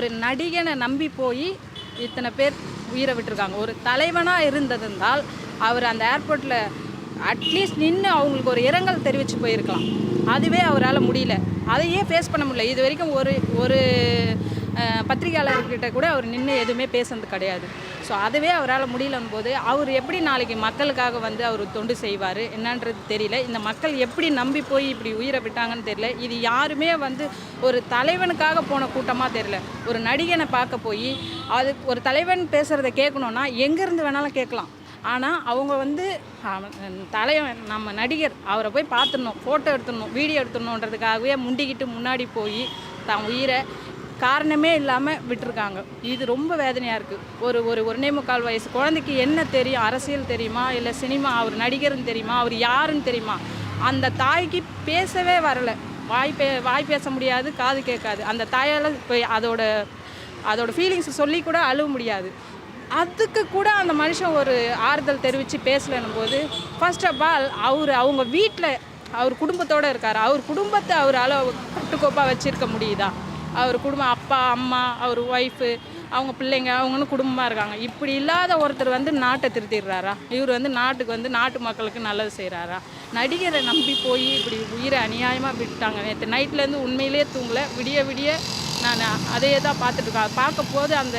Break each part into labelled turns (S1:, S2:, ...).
S1: ஒரு நடிகனை நம்பி போய் இத்தனை பேர் உயிரை விட்டுருக்காங்க. ஒரு தலைவனாக இருந்திருந்தால் அவர் அந்த ஏர்போர்ட்டில் அட்லீஸ்ட் நின்று அவங்களுக்கு ஒரு இரங்கல் தெரிவித்து போயிருக்கலாம். அதுவே அவரால் முடியல. அதையே ஃபேஸ் பண்ண முடியல. இது வரைக்கும் ஒரு ஒரு பத்திரிகையாளர்கிட்ட கூட அவர் நின்று எதுவுமே பேசுனது கிடையாது. ஸோ அதுவே அவரால் முடியலன்னு போது அவர் எப்படி நாளைக்கு மக்களுக்காக வந்து அவர் தொண்டு செய்வார்? என்னன்றது தெரியல. இந்த மக்கள் எப்படி நம்பி போய் இப்படி உயிரை விட்டாங்கன்னு தெரியல. இது யாருமே வந்து ஒரு தலைவனுக்காக போன கூட்டமாக தெரியல. ஒரு நடிகனை பார்க்க போய் அது ஒரு தலைவன் பேசுகிறத கேட்கணுன்னா எங்கேருந்து வேணாலும் கேட்கலாம். ஆனால் அவங்க வந்து தலைவன் நம்ம நடிகர் அவரை போய் பார்த்துடணும். ஃபோட்டோ எடுத்துடணும் வீடியோ எடுத்துடணுன்றதுக்காகவே முண்டிக்கிட்டு முன்னாடி போய் தான் உயிரை காரணமே இல்லாமல் விட்டுருக்காங்க. இது ரொம்ப வேதனையாக இருக்குது ஒரு ஒரு ஒன்றே முக்கால் வயசு குழந்தைக்கு என்ன தெரியும்? அரசியல் தெரியுமா? இல்லை சினிமா அவர் நடிகர்னு தெரியுமா? அவர் யாருன்னு தெரியுமா? அந்த தாய்க்கு பேசவே வரலை. வாய் பே வாய் பேச முடியாது காது கேட்காது. அந்த தாயால் போய் அதோட அதோட ஃபீலிங்ஸை சொல்லி கூட அழுவ முடியாது. அதுக்கு கூட அந்த மனுஷன் ஒரு ஆறுதல் தெரிவித்து பேசலன்னும் போது ஃபர்ஸ்ட் ஆஃப் ஆல் அவர் அவங்க வீட்டில் அவர் குடும்பத்தோடு இருக்கார். அவர் குடும்பத்தை அவரால் கட்டுக்கோப்பாக வச்சுருக்க முடியுதா? அவர் குடும்பம் அப்பா அம்மா அவர் ஒய்ஃபு அவங்க பிள்ளைங்க அவங்கன்னு குடும்பமாக இருக்காங்க. இப்படி இல்லாத ஒருத்தர் வந்து நாட்டை திருத்திடுறாரா? இவர் வந்து நாட்டுக்கு வந்து நாட்டு மக்களுக்கு நல்லது செய்கிறாரா நடிகரை நம்பி போய் இப்படி உயிரை அநியாயமாக விட்டாங்க. நேற்று நைட்லேருந்து உண்மையிலே தூங்கல. விடிய விடிய நான் அதையே தான் பார்த்துட்ருக்கேன் பார்க்க போது அந்த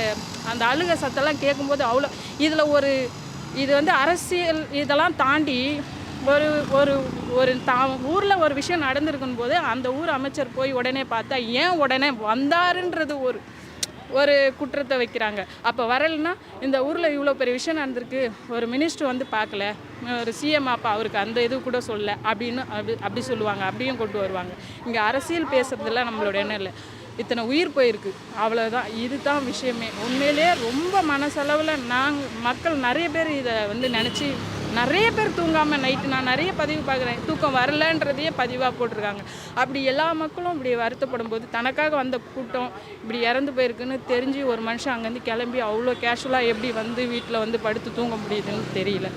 S1: அந்த அழுக சத்தெல்லாம் கேட்கும்போது அவ்வளோ இதில் ஒரு இது வந்து அரசியல் இதெல்லாம் தாண்டி ஒரு ஒரு ஒரு தா ஊரில் ஒரு விஷயம் நடந்திருக்கும் போது அந்த ஊர் அமைச்சர் போய் உடனே பார்த்தா ஏன் உடனே வந்தாருன்றது ஒரு ஒரு குற்றத்தை வைக்கிறாங்க. அப்போ வரலைன்னா இந்த ஊரில் இவ்வளோ பெரிய விஷயம் நடந்திருக்கு ஒரு மினிஸ்டர் வந்து பார்க்கல ஒரு சிஎம் அப்பா அவருக்கு அந்த இது கூட சொல்ல அப்படின்னு அப்படி அப்படி சொல்லுவாங்க அப்படியும் கொண்டு வருவாங்க. இங்கே அரசியல் பேசுறதுல நம்மளோட எண்ணம் இல்லை. இத்தனை உயிர் போயிருக்கு அவ்வளோதான் இதுதான் விஷயமே. உண்மையிலேயே ரொம்ப மனசளவில் நாங்கள் மக்கள் நிறைய பேர் இதை வந்து நினச்சி நிறைய பேர் தூங்காமல் நைட்டு நான் நிறைய பதிவு பார்க்குறேன். தூக்கம் வரலன்றதையே பதிவாக போட்டிருக்காங்க. அப்படி எல்லா மக்களும் இப்படி வருத்தப்படும் போது தனக்காக வந்த கூட்டம் இப்படி இறந்து போயிருக்குன்னு தெரிஞ்சு ஒரு மனுஷன் அங்கேருந்து கிளம்பி அவ்வளோ கேஷுவலாக எப்படி வந்து வீட்டில் வந்து படுத்து தூங்க முடியுதுன்னு தெரியல.